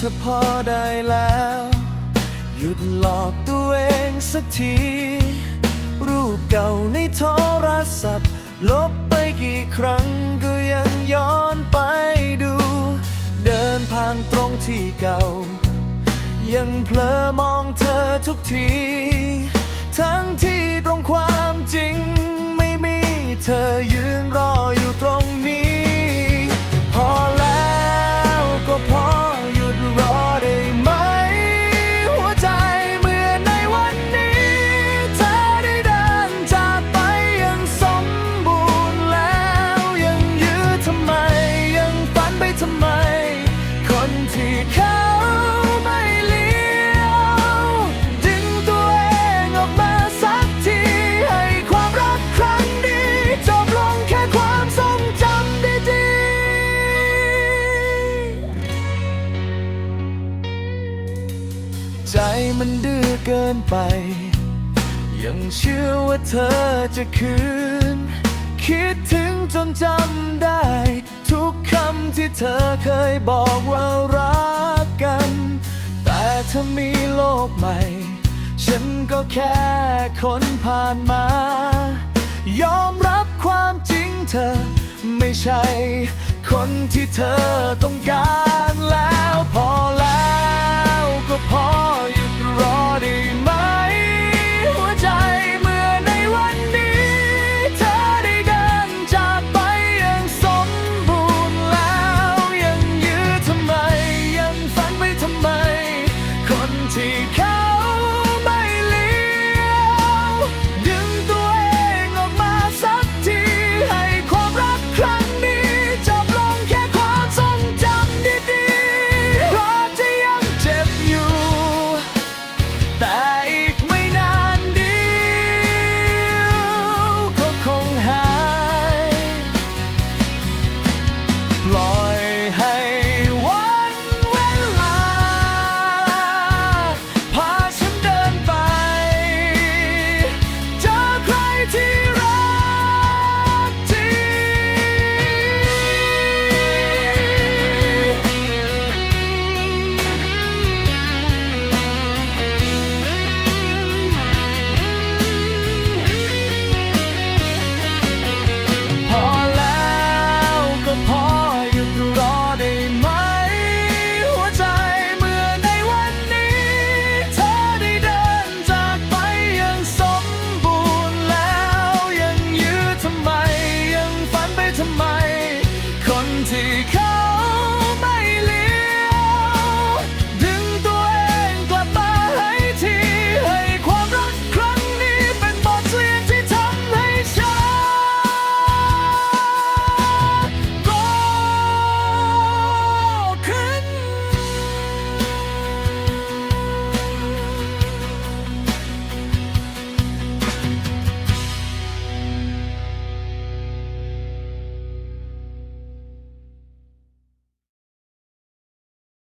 ถ้าพอได้แล้ว หยุดหลอกตัวเองสักที รูปเก่าในโทรศัพท์ ลบไปกี่ครั้งก็ยังย้อนไปดู เดินผ่านตรงที่เก่า ยังเพลอมองเธอทุกที ใจมันดื้อเกินไป ยังเชื่อว่าเธอจะคืน คิดถึงจนจำได้ ทุกคำที่เธอเคยบอกว่ารักกัน แต่ถ้ามีโลกใหม่ ฉันก็แค่คนผ่านมา ยอมรับความจริงเธอ ไม่ใช่คนที่เธอต้องการ ไปทำไม คนที่